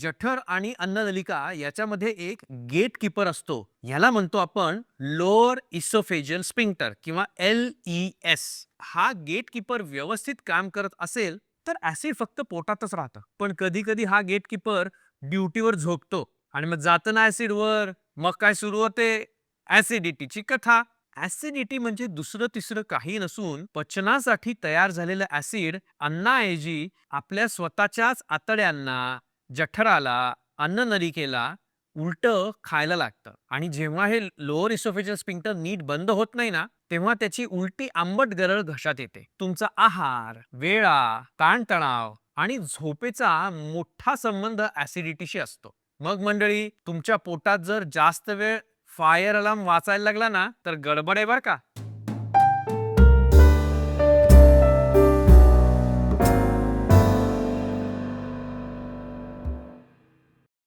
जठर आणि अन्ननलिका याच्यामध्ये एक गेट किपर असतो. ह्याला म्हणतो आपण लोअर इसोफेजियल स्पिंक्टर किंवा एल ई एस हा गेट किपर व्यवस्थित काम करत असेल तर ऍसिड फक्त पोटातच राहतं. पण कधी कधी हा गेट किपर ड्युटीवर झोपतो आणि मग जातं ना ऍसिड वर. मग काय सुरू होते? ऍसिडिटीची कथा. ऍसिडिटी म्हणजे दुसरं तिसरं काही नसून पचनासाठी तयार झालेलं ऍसिड अन्नाऐवजी आपल्या स्वतःच्याच आतड्यांना जठराला अन्ननलिकेला उलट खायला लागतं. आणि जेव्हा हे लोअर इसोफेजल स्पिंक्टर नीट बंद होत नाही ना तेव्हा त्याची उलटी आंबट गरळ घशात येते. तुमचा आहार वेळा ताणतणाव आणि झोपेचा मोठा संबंध ऍसिडिटीशी असतो. मग मंडळी तुमच्या पोटात जर जास्त वेळ फायर अलार्म वाचायला लागला ना तर गडबड आहे बर का?